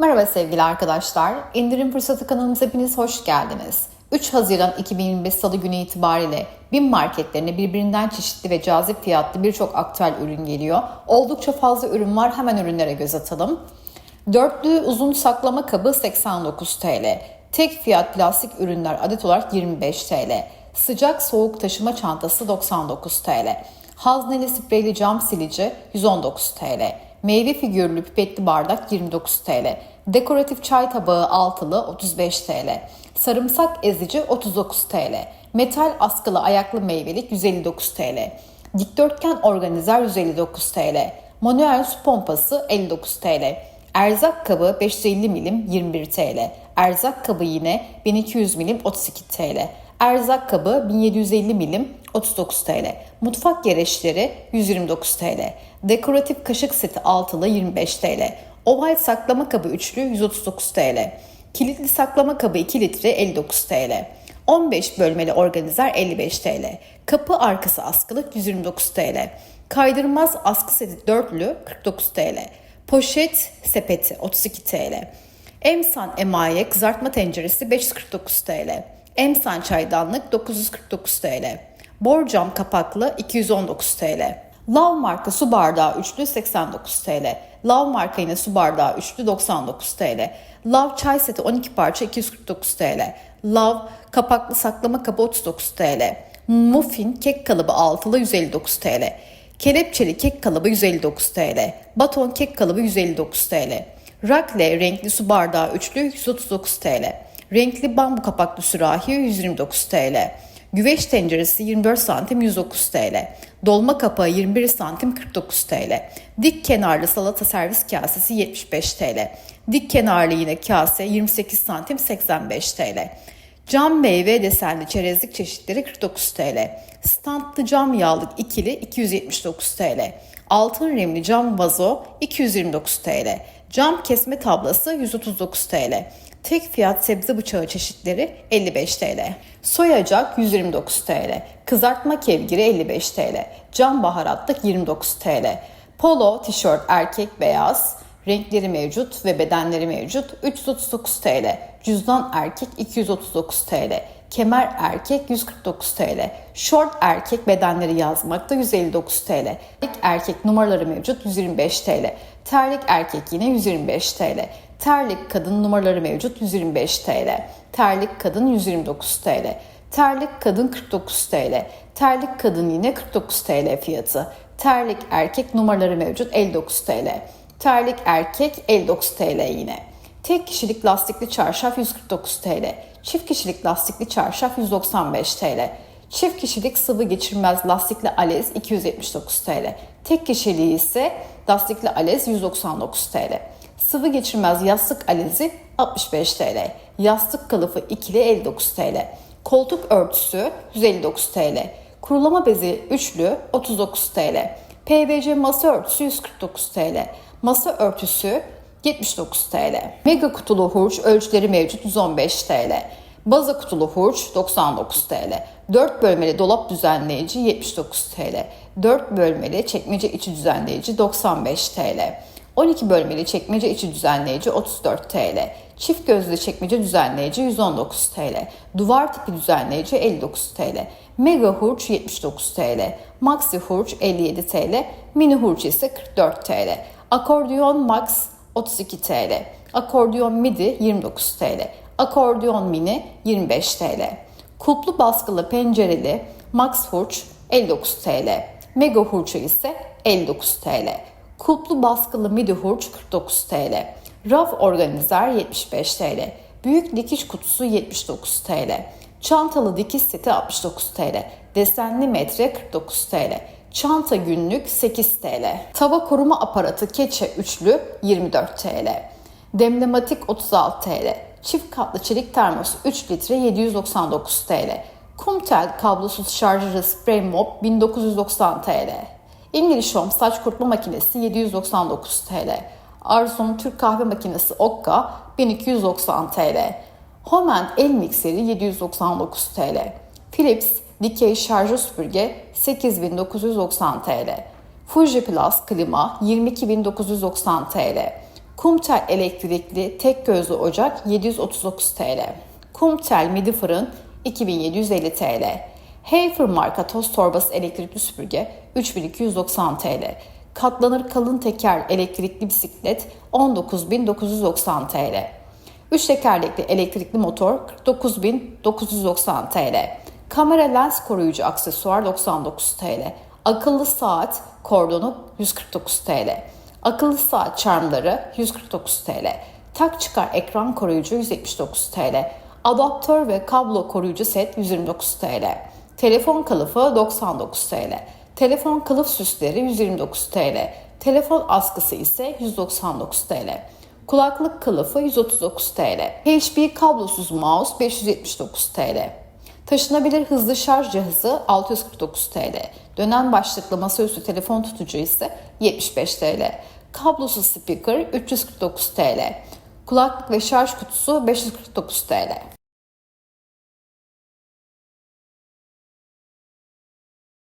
Merhaba sevgili arkadaşlar. İndirim Fırsatı kanalımıza hepiniz hoş geldiniz. 3 Haziran 2025 Salı günü itibariyle BİM marketlerine birbirinden çeşitli ve cazip fiyatlı birçok aktüel ürün geliyor. Oldukça fazla ürün var. Hemen ürünlere göz atalım. Dörtlü uzun saklama kabı 89 TL. Tek fiyat plastik ürünler adet olarak 25 TL. Sıcak soğuk taşıma çantası 99 TL. Hazneli spreyli cam silici 119 TL. Meyve figürlü pipetli bardak 29 TL. Dekoratif çay tabağı altılı 35 TL. Sarımsak ezici 39 TL. Metal askılı ayaklı meyvelik 159 TL. Dikdörtgen organizer 159 TL. Manuel su pompası 59 TL. Erzak kabı 550 milim 21 TL. Erzak kabı yine 1200 milim 32 TL. Erzak kabı 1750 milim 39 TL. Mutfak gereçleri 129 TL. Dekoratif kaşık seti altılı 25 TL. Oval saklama kabı üçlü 139 TL. Kilitli saklama kabı 2 litre 59 TL. 15 bölmeli organizer 55 TL. Kapı arkası askılık 129 TL. Kaydırmaz askı seti dörtlü 49 TL. Poşet sepeti 32 TL. Emsan emaye kızartma tenceresi 549 TL. Emsan çaydanlık 949 TL. Borcam kapaklı 219 TL. Lav marka su bardağı üçlü 89 TL. Lav marka yine su bardağı üçlü 99 TL. Lav çay seti 12 parça 249 TL. Lav kapaklı saklama kabı 39 TL. Muffin kek kalıbı altılı 159 TL. Kelepçeli kek kalıbı 159 TL. Baton kek kalıbı 159 TL. Rakle renkli su bardağı üçlü 139 TL. Renkli bambu kapaklı sürahi 129 TL. Güveç tenceresi 24 santim 109 TL. Dolma kapağı 21 santim 49 TL. Dik kenarlı salata servis kasesi 75 TL. Dik kenarlı yine kase 28 santim 85 TL. Cam meyve desenli çerezlik çeşitleri 49 TL. Standlı cam yağlık ikili 279 TL. Altın remli cam vazo 229 TL. Cam kesme tablası 139 TL. Tek fiyat sebze bıçağı çeşitleri 55 TL. Soyacak 129 TL. Kızartma kevgiri 55 TL. Cam baharatlık 29 TL. Polo tişört erkek beyaz. Renkleri mevcut ve bedenleri mevcut 339 TL. Cüzdan erkek 239 TL. Kemer erkek 149 TL. Short erkek bedenleri yazmakta 159 TL. Terlik erkek numaraları mevcut 125 TL. Terlik erkek yine 125 TL. Terlik kadın numaraları mevcut 125 TL. Terlik kadın 129 TL. Terlik kadın 49 TL. Terlik kadın yine 49 TL fiyatı. Terlik erkek numaraları mevcut 59 TL. Terlik erkek 59 TL yine. Tek kişilik lastikli çarşaf 149 TL. Çift kişilik lastikli çarşaf 195 TL. Çift kişilik sıvı geçirmez lastikli alez 279 TL. Tek kişiliği ise lastikli alez 199 TL. Sıvı geçirmez yastık alezi 65 TL. Yastık kılıfı ikili 59 TL. Koltuk örtüsü 159 TL. Kurulama bezi üçlü 39 TL. PVC masa örtüsü 149 TL. Masa örtüsü 79 TL. Mega kutulu hurç ölçüleri mevcut 115 TL. Baza kutulu hurç 99 TL. 4 bölmeli dolap düzenleyici 79 TL. 4 bölmeli çekmece içi düzenleyici 95 TL. 12 bölmeli çekmece içi düzenleyici 34 TL. Çift gözlü çekmece düzenleyici 119 TL. Duvar tipi düzenleyici 59 TL. Mega hurç 79 TL. Maxi hurç 57 TL. Mini hurç ise 44 TL. Akordiyon Max 32 TL. Akordiyon Midi 29 TL. Akordiyon Mini 25 TL. Kulplu baskılı pencereli Max hurç 59 TL. Mega hurçu ise 59 TL. Kulplu baskılı midi hurç 49 TL. Raf organizer 75 TL. Büyük dikiş kutusu 79 TL. Çantalı dikiş seti 69 TL. Desenli metre 49 TL. Çanta günlük 8 TL. Tava koruma aparatı keçe üçlü 24 TL. Demlematik 36 TL. Çift katlı çelik termos 3 litre 799 TL. Kumtel kablosuz şarjlı spray mop 1990 TL. İngiliz Home saç kurutma makinesi 799 TL. Arzum Türk kahve makinesi Okka 1290 TL. Homent el mikseri 799 TL. Philips dikey şarjı süpürge 8990 TL. Fuji Plus klima 22990 TL. Kumtel elektrikli tek gözlü ocak 739 TL. Kumtel midi fırın 2750 TL. Hayfer marka toz torbası elektrikli süpürge 3290 TL. Katlanır kalın teker elektrikli bisiklet 19990 TL. 3 tekerlekli elektrikli motor 49.990 TL. Kamera lens koruyucu aksesuar 99 TL. Akıllı saat kordonu 149 TL. Akıllı saat çarmları 149 TL. Tak çıkar ekran koruyucu 179 TL. Adaptör ve kablo koruyucu set 129 TL. Telefon kılıfı 99 TL. Telefon kılıf süsleri 129 TL. Telefon askısı ise 199 TL. Kulaklık kılıfı 139 TL. HP kablosuz mouse 579 TL. Taşınabilir hızlı şarj cihazı 649 TL. Dönen başlıklı masaüstü telefon tutucu ise 75 TL. Kablosuz speaker 349 TL. Kulaklık ve şarj kutusu 549 TL.